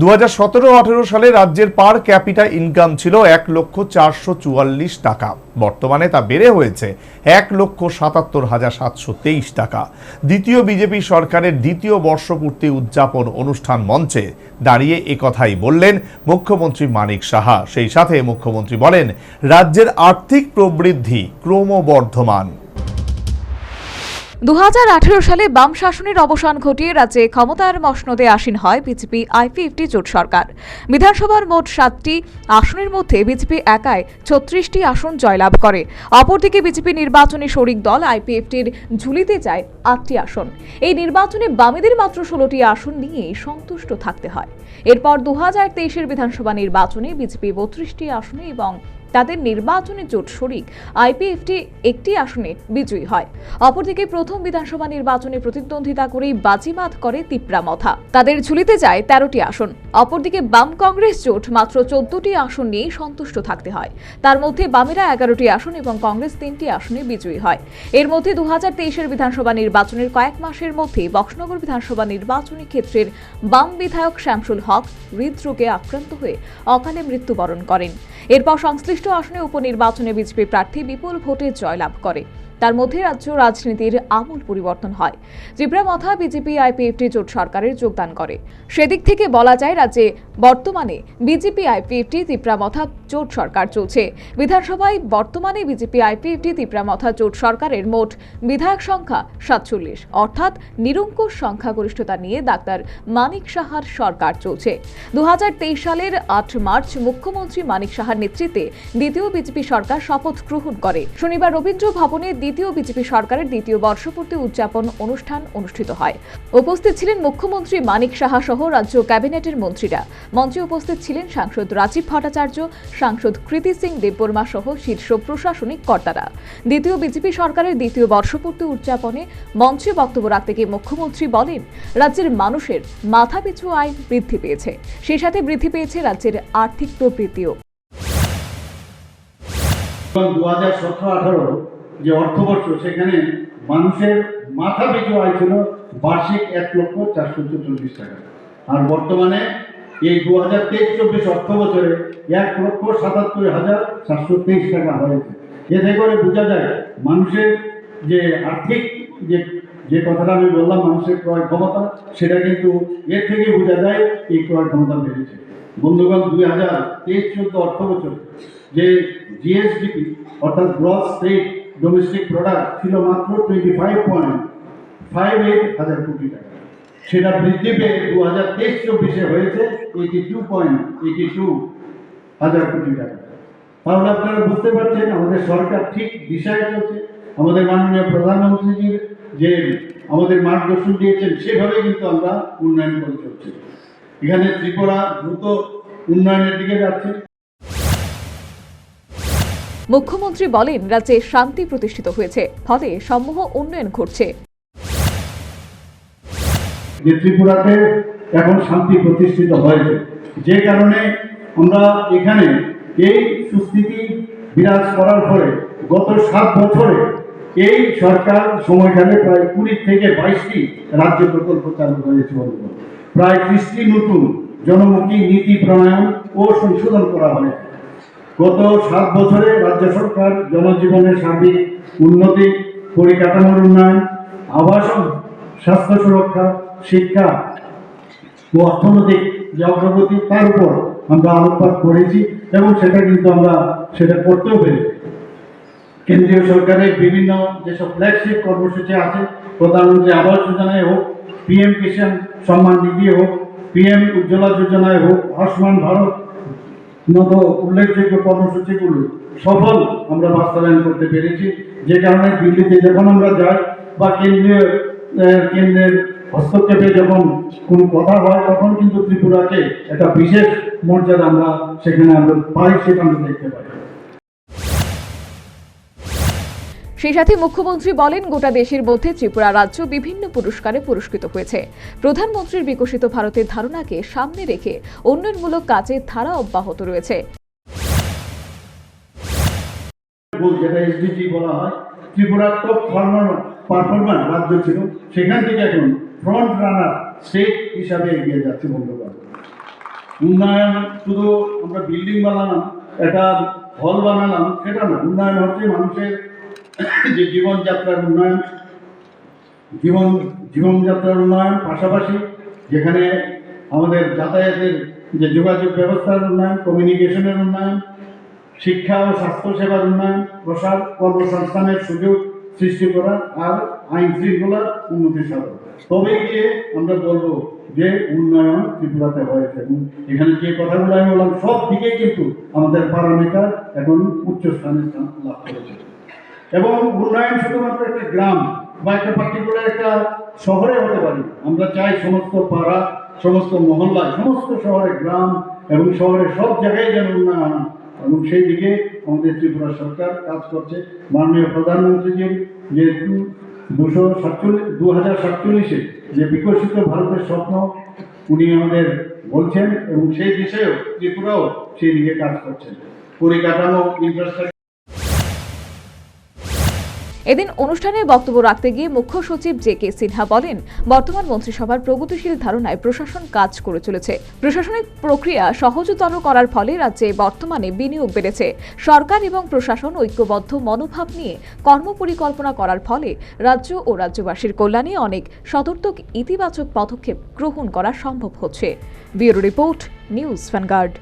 দু হাজার সালে রাজ্যের পার ক্যাপিটা ইনকাম ছিল এক লক্ষ চারশো চুয়াল্লিশ টাকা। বর্তমানে তা বেড়ে হয়েছে এক লক্ষ সাতাত্তর হাজার সাতশো তেইশ টাকা। দ্বিতীয় বিজেপি সরকারের দ্বিতীয় বর্ষপূর্তি উদযাপন অনুষ্ঠান মঞ্চে দাঁড়িয়ে একথাই বললেন মুখ্যমন্ত্রী মানিক সাহা। সেই সাথে মুখ্যমন্ত্রী বলেন, রাজ্যের আর্থিক প্রবৃদ্ধি ক্রমবর্ধমান। দু হাজার আঠেরো সালে বাম শাসনের অবসান ঘটিয়ে রাজ্যে ক্ষমতার মসনদে আসীন হয় বিজেপি আইপিএফটি জোট সরকার। বিধানসভার মোট সাতটি আসনের মধ্যে বিজেপি একাই ছত্রিশটি আসন জয়লাভ করে। অপরদিকে বিজেপি নির্বাচনী শরিক দল আইপিএফটির ঝুলিতে যায় আটটি আসন। এই নির্বাচনে বামেদের মাত্র ষোলোটি আসন নিয়েই সন্তুষ্ট থাকতে হয়। এরপর দু হাজার বিধানসভা নির্বাচনে বিজেপি বত্রিশটি আসনে এবং তাদের নির্বাচনে জোট শরিক আইপিএফটি একটি আসনে বিজয়ী হয়। অপরদিকে প্রথম বিধানসভা নির্বাচনে প্রতিদ্বন্দ্বিতা করেই বাজিমাত করে তিপ্রা মথা। তাদের ঝুলিতে যায় তেরোটি আসন। অপরদিকে বাম কংগ্রেস জোট মাত্র চোদ্দটি আসন নিয়েই সন্তুষ্ট থাকতে হয়। তার মধ্যে বামেরা এগারোটি আসন এবং কংগ্রেস তিনটি আসনে বিজয়ী হয়। এর মধ্যে দু হাজার তেইশের বিধানসভা নির্বাচনের কয়েক মাসের মধ্যে বক্সনগর বিধানসভা নির্বাচনী ক্ষেত্রের বাম বিধায়ক শ্যামসুল হক হৃদরোগে আক্রান্ত হয়ে অকালে মৃত্যুবরণ করেন। এরপর সংশ্লিষ্ট আসনে উপনির্বাচনে বিজেপি প্রার্থী বিপুল ভোটে জয়লাভ করে। তার মধ্যে রাজ্য রাজনীতির আমূল পরিবর্তন হয়। জিব্রা মথা বিজেপি আইপিএফটি জোট সরকারের যোগদান করে। সেদিক থেকে বলা যায়, রাজ্যে বর্তমানে বিজেপি আইপিএফটি মথা জোট সরকার চলছে। বিধানসভায় বর্তমানে বিজেপি আইপিএফটি মথা জোট সরকারের মোট বিধায়ক সংখ্যা সাতচল্লিশ। অর্থাৎ নিরঙ্কুশ সংখ্যাগরিষ্ঠতা নিয়ে ডাক্তার মানিক সাহার সরকার চলছে। দু হাজার তেইশ সালের আট মার্চ মুখ্যমন্ত্রী মানিক সাহার নেতৃত্বে দ্বিতীয় বিজেপি সরকার শপথ গ্রহণ করে। শনিবার রবীন্দ্র ভবনে দ্বিতীয় বিজেপি সরকারের দ্বিতীয় বর্ষপূর্তি উদযাপন অনুষ্ঠান অনুষ্ঠিত হয়। উপস্থিত ছিলেন মুখ্যমন্ত্রী মানিক সাহা সহ রাজ্য ক্যাবিনেটের মন্ত্রীরা। মঞ্চে উপস্থিত ছিলেন সাংসদ রাজীব ভট্টাচার্য, সাংসদ কৃতি সিং দেববর্মা সহ শীর্ষ প্রশাসনিক কর্তারা। দ্বিতীয় বিজেপি সরকারের দ্বিতীয় বর্ষপূর্তি উদযাপনে মঞ্চে বক্তব্য রাখতে গিয়ে মুখ্যমন্ত্রী বলেন, রাজ্যের মানুষের মাথাপিছু আয় বৃদ্ধি পেয়েছে। সেই সাথে বৃদ্ধি পেয়েছে রাজ্যের আর্থিক প্রবৃত্তিও। দু হাজার সতেরো আঠারো যে অর্থবর্ষ, সেখানে মানুষের মাথা পিছু আয় ছিল বার্ষিক এক লক্ষ চারশো চল্লিশ টাকা। আর বর্তমানে এই দু হাজার তেইশ চব্বিশ অর্থ বছরে এক লক্ষ সাতাত্তর হাজার সাতশো তেইশ টাকা হয়েছে। এতে করে বোঝা যায়, মানুষের যে আর্থিক যে যে কথাটা আমি বললাম, মানুষের ক্রয় ক্ষমতা, সেটা কিন্তু এর থেকে বোঝা যায় এই ক্রয় ক্ষমতা বেড়েছে। বন্ধুগণ, দুই হাজার তেইশ চোদ্দ অর্থ বছর যে জিএসডিপি অর্থাৎ গ্রস স্টেট ডোমেস্টিক প্রোডাক্ট ছিল মাত্র twenty five point five eight হাজার কোটি টাকা। সেটা বৃদ্ধি পেয়ে দু হাজার তেইশ চব্বিশে হয়েছে eighty two point eighty two হাজার কোটি টাকা। তাহলে আপনারা বুঝতে পারছেন, আমাদের সরকার ঠিক দিশায় চলছে। আমাদের মাননীয় প্রধানমন্ত্রীজির যে আমাদের মার্গদর্শন দিয়েছেন, সেভাবে কিন্তু আমরা উন্নয়ন করে চলছি। এখানে ত্রিপুরা দ্রুত উন্নয়নের দিকে যাচ্ছে। মুখ্যমন্ত্রী বলেন, রাজ্যে শান্তি প্রতিষ্ঠিত হয়েছে, ফলে সমূহ উন্নয়ন ঘটছে। যে ত্রিপুরাতে এখন শান্তি প্রতিষ্ঠিত হয়েছে, যে কারণে আমরা এখানে এই সুস্থিতি বিরাজ করার পরে গত সাত বছরে এই সরকার সময়কালে প্রায় কুড়ি থেকে বাইশটি রাজ্য প্রকল্প চালু হয়েছে প্রায় ত্রিশটি নতুন জনমুখী নীতি প্রণয়ন ও সংশোধন করা হয়েছে। গত সাত বছরে রাজ্য সরকার জনজীবনের সার্বিক উন্নতি পরিকাঠামোর উন্নয়ন আবাসন স্বাস্থ্য সুরক্ষা, শিক্ষা ও অর্থনৈতিক যে অগ্রগতি, তার উপর আমরা আলোকপাত করেছি এবং সেটা কিন্তু আমরা সেটা করতেও পেরেছি। কেন্দ্রীয় সরকারের বিভিন্ন যেসব ফ্ল্যাগশিপ কর্মসূচি আছে প্রধানমন্ত্রী আবাস যোজনায় হোক পিএম কিষাণ সম্মান নিধি হোক পিএম উজ্জ্বলা যোজনায় হোক আয়ুষ্মান ভারত মতো উল্লেখযোগ্য কর্মসূচিগুলো সফল আমরা বাস্তবায়ন করতে পেরেছি। যে কারণে দিল্লিতে যখন আমরা যাই বা কেন্দ্রীয় কেন্দ্রের হস্তক্ষেপে যখন কোনো কথা হয়, তখন কিন্তু ত্রিপুরাকে একটা বিশেষ মর্যাদা আমরা সেখানে আমরা পাই সেখানে দেখতে পাই। সেই সাথে মুখ্যমন্ত্রী বলেন, গোটা দেশের মধ্যে ত্রিপুরা রাজ্য বিভিন্ন পুরস্কারে পুরস্কৃত হয়েছে। প্রধানমন্ত্রীর বিকশিত ভারতের ধারণাকে সামনে রেখে উন্নয়নমূলক কাজের ধারা অব্যাহত রয়েছে। ত্রিপুরার টপ ফার্মার পারফরমার রাজ্য ছিল, সেখান থেকে এখন ফ্রন্ট রানার স্টেট হিসাবে এগিয়ে যাচ্ছে বন্ধুগণ উন্নয়ন শুধু আমরা বিল্ডিং বানালাম হল বানালাম, সেটা না, উন্নয়ন হচ্ছে মানুষের যে জীবনযাত্রার উন্নয়ন, জীবন জীবনযাত্রার উন্নয়ন পাশাপাশি যেখানে আমাদের যাতায়াতের যে যোগাযোগ ব্যবস্থার উন্নয়ন কমিউনিকেশনের উন্নয়ন, শিক্ষা ও স্বাস্থ্যসেবার উন্নয়ন, প্রসার, কর্মসংস্থানের সুযোগ সৃষ্টি করা আর আইন শৃঙ্খলার উন্নতি সাধন তবেই গিয়ে আমরা বলব যে উন্নয়ন ত্রিপুরাতে হয়েছে। এবং এখানে যে কথাগুলো আমি বললাম, সব দিকেই কিন্তু আমাদের প্যারামিটার এখন উচ্চ স্থান লাভ করেছে। এবং উন্নয়ন শুধুমাত্র একটা গ্রাম বা একটা পার্টিকুলার একটা শহরে হতে পারে। আমরা চাই সমস্ত পাড়া, সমস্ত মহল্লা, সমস্ত শহরে গ্রাম এবং শহরের সব জায়গায় যেন উন্নয়ন এবং সেই দিকে আমাদের ত্রিপুরা সরকার কাজ করছে। মাননীয় প্রধানমন্ত্রীজির যে দুশো সাতচল্লিশ সাতচল্লিশে যে বিকশিত ভারতের স্বপ্ন, উনি আমাদের বলছেন এবং সেই দিশেও ত্রিপুরাও সেই দিকে কাজ করছেন। পরিকাঠামো ইনফ্রাস্ট্রাকচার এদিন অনুষ্ঠানে বক্তব্য রাখতে গিয়ে মুখ্য সচিব জে কে সিনহা বলেন, বর্তমান মন্ত্রিসভার প্রগতিশীল ধারণায় প্রশাসন কাজ করে চলেছে। প্রশাসনিক প্রক্রিয়া সহজতর করার ফলে রাজ্যে বর্তমানে বিনিয়োগ বেড়েছে। সরকার এবং প্রশাসন ঐক্যবদ্ধ মনোভাব নিয়ে কর্মপরিকল্পনা করার ফলে রাজ্য ও রাজ্যবাসীর কল্যাণে অনেক সদর্থক ইতিবাচক পদক্ষেপ গ্রহণ করা সম্ভব হচ্ছে। Bureau report, news Vanguard.